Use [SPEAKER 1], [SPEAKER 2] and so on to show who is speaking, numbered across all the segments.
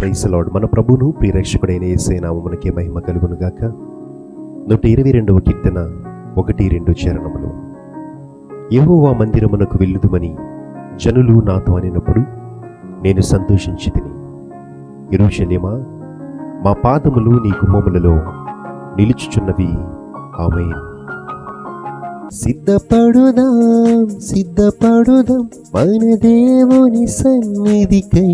[SPEAKER 1] Price lord మన ప్రభును ప్రియరక్షకుడైన ఏసే నామమునకే మహిమ కలుగును గాక నూట ఇరవై రెండవ కీర్తన ఒకటి రెండు చరణములు. యహోవా మందిరమునకు వెళ్ళుదుమని జనులు నాతో అనినప్పుడు నేను సంతోషించి తిని ఇరుషలేమా మా పాదములు నీ గుమ్మములలో నిలుచుచున్నవి. ఆమె సిద్ధపడుదాం సిద్ధపడుదాం మన దేవుని సన్నిధికై.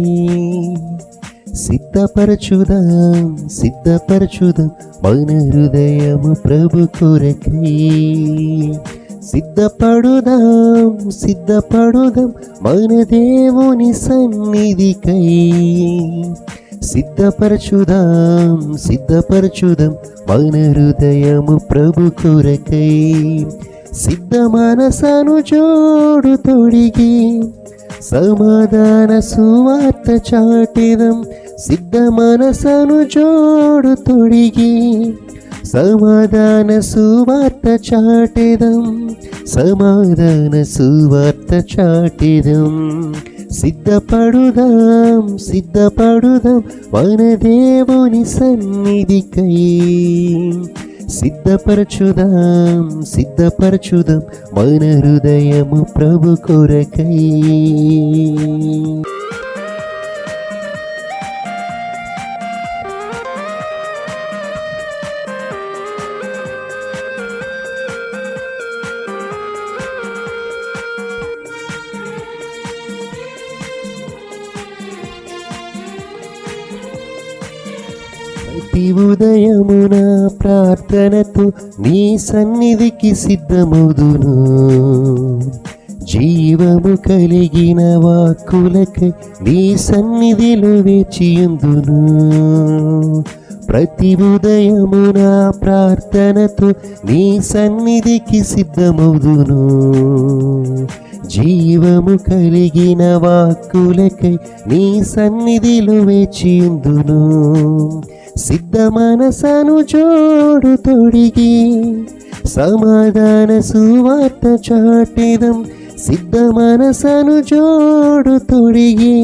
[SPEAKER 1] సిద్ధపరచుదాం సిద్ధపరచుదాం. మన హృదయము ప్రభు కొరకై సిద్ధపడుదాం సిద్ధపడుదాం. మన దేవుని సన్నిధికై సిద్ధపరచుదాం సిద్ధపరచుదాం. మన హృదయము ప్రభు కొరకై సిద్ధ మనసను జోడు తొడిగి సమాధాన సువార్త చాటిదం సిద్ధ మనసను జోడు తొడిగి సమాధాన సువార్త చాటిదం సమాధాన సువార్త చాటిదం సిద్ధపడుదాం సిద్ధపడుదాం మన దేవుని సన్నిధికై సిద్ధపరచుదాం సిద్ధపరచుదాం. మన హృదయము ప్రభు కొరకై. ప్రతి ఉదయమున ప్రార్థనతో నీ సన్నిధికి సిద్ధముదును జీవము కలిగిన వాక్కులకై నీ సన్నిధిలో వేచియుందును. ప్రతి ఉదయమున ప్రార్థనతో నీ సన్నిధికి సిద్ధమవుదును. జీవము కలిగిన వాక్కులకై నీ సన్నిధిలో వేచిందును. సిద్ధ మనసను జోడు తొడిగి సమాధాన సువార్త చాటిదం సిద్ధ మనసను జోడు తొడిగి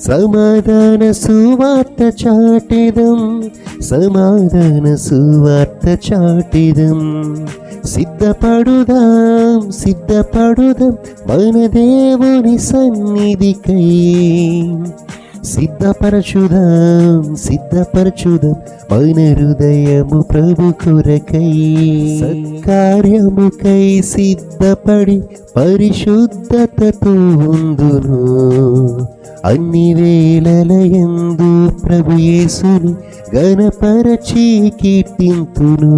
[SPEAKER 1] సమాధాన సువార్త చాటిదం సమాధాన సువార్త చాటిదం సిద్ధపడుదాం సిద్ధపడుదాం మన దేవుని సన్నిధికై. సిద్ధపరచుదాం సిద్ధపరచుదాం మన హృదయము ప్రభు కొరకై. సత్కార్యముకై సిద్ధపడి పరిశుద్ధతతో ఉందును అన్ని వేళలయందు ప్రభు యేసుని గణపరచి కీర్తింతును.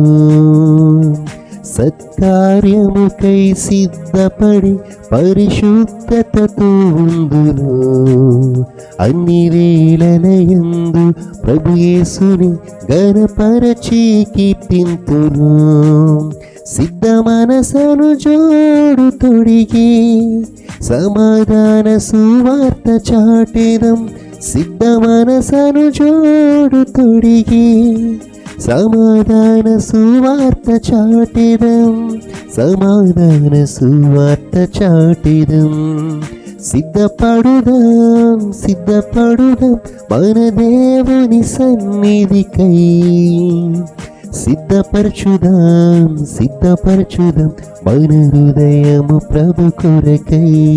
[SPEAKER 1] సత్కార్యముకై సిద్ధపడి పరిశుద్ధతతో ఉందును అన్ని వేళలయందు ప్రభుయేసుని గణపరచి కీర్తింతును. సిద్ధ మనసను జోడు తొడిగి సమాధాన సువార్త చాటిదం సిద్ధ మనసను జోడు తొడిగి సమాధాన సువార్త చాటిదం సమాధాన సువార్త చాటిదం. సిద్ధపడుదాం సిద్ధపడుదాం మన దేవుని సన్నిధికై. సిద్ధపరచుదాం సిద్ధపరచుదాం మన హృదయము ప్రభు కొరకై.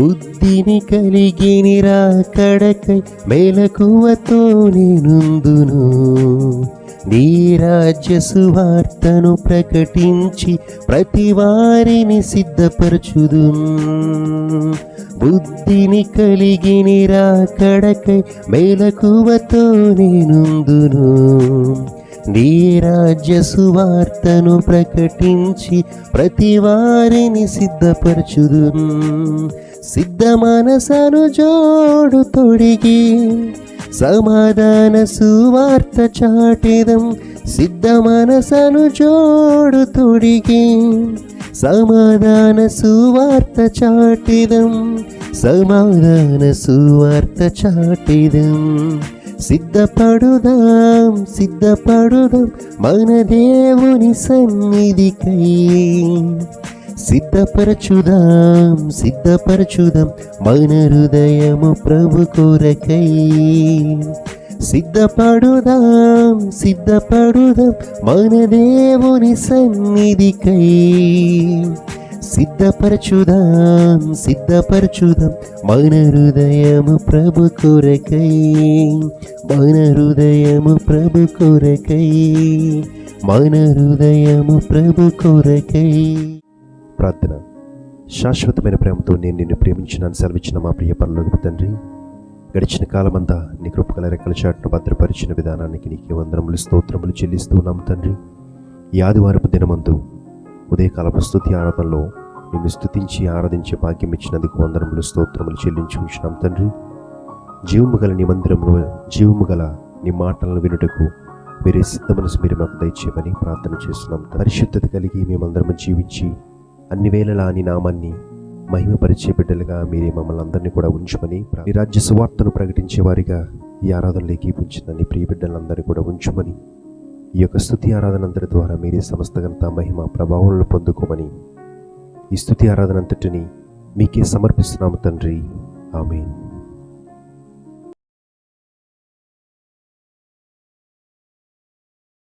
[SPEAKER 1] బుద్ధిని కలిగి నిరాకడకై మేలకువతో నేనుందును. నీ రాజ్య సువార్తను ప్రకటించి ప్రతి వారిని సిద్ధపరచుదు బుద్ధిని కలిగి నిరాకడకై మేలకువతో నేనుందును. నీ రాజ్య సువార్తను ప్రకటించి ప్రతి వారిని సిద్ధపరచుదు సిద్ధ మనసను జోడు తొడిగి సమాధాన సువార్త చాటిదం సిద్ధ మనసను జోడు తొడిగి సమాధాన సువార్త చాటిదం సమాధాన సువార్త చాటిదం సిద్ధపడుదాం సిద్ధపడుదాం మన దేవుని సన్నిధికై. సిద్ధపరచుదాం సిద్ధపరచుదాం. మన హృదయము ప్రభు కొరకై సిద్ధపడుదాం సిద్ధపడుదాం. మన దేవుని సన్నిధికై సిద్ధపరచుదాం సిద్ధపరచుదాం. మన హృదయము ప్రభు కొరకై మన హృదయము ప్రభు కొరకై మన హృదయము ప్రభు కొరకై. ప్రార్థన. శాశ్వతమైన ప్రేమతో నేను నిన్ను ప్రేమించినాను సెలవిచ్చిన మా ప్రియ పనులకు తండ్రి గడిచిన కాలమంతా నీ కృపకల రెక్కల చాటును భద్రపరిచిన విధానానికి నీకే వందనములు స్తోత్రములు చెల్లిస్తున్నాము తండ్రి. ఈ ఆదివారపు దినమందు ఉదయకాలపు స్థుతి ఆరాధనలో నిన్ను స్థుతించి ఆరాధించే భాగ్యం ఇచ్చినందుకు వందనములు స్తోత్రములు చెల్లించి ఉంచినాం తండ్రి. జీవము గల నీ మందిరంలో జీవము గల నీ మాటలను వినుటకు మీరే సిద్ధ మనసు మీరు మాకు దయచేయమని ప్రార్థన చేస్తున్నాం పరిశుద్ధత కలిగి మేమందరము జీవించి అన్ని వేళలా నీ నామాన్ని మహిమపరిచే బిడ్డలుగా మీరే మమ్మల్ని అందరినీ కూడా ఉంచుమని ప్రా- రాజ్య సువార్తను ప్రకటించే వారిగా ఈ ఆరాధనలోకి ఉంచిన నీ ప్రియ బిడ్డలందరినీ కూడా ఉంచుమని ఈ యొక్క స్థుతి ఆరాధన అంతటి ద్వారా మీరే సమస్త ఘనత మహిమ ప్రభావాలను పొందుకోమని ఈ స్థుతి ఆరాధన అంతటిని మీకే సమర్పిస్తున్నాము తండ్రి. ఆమె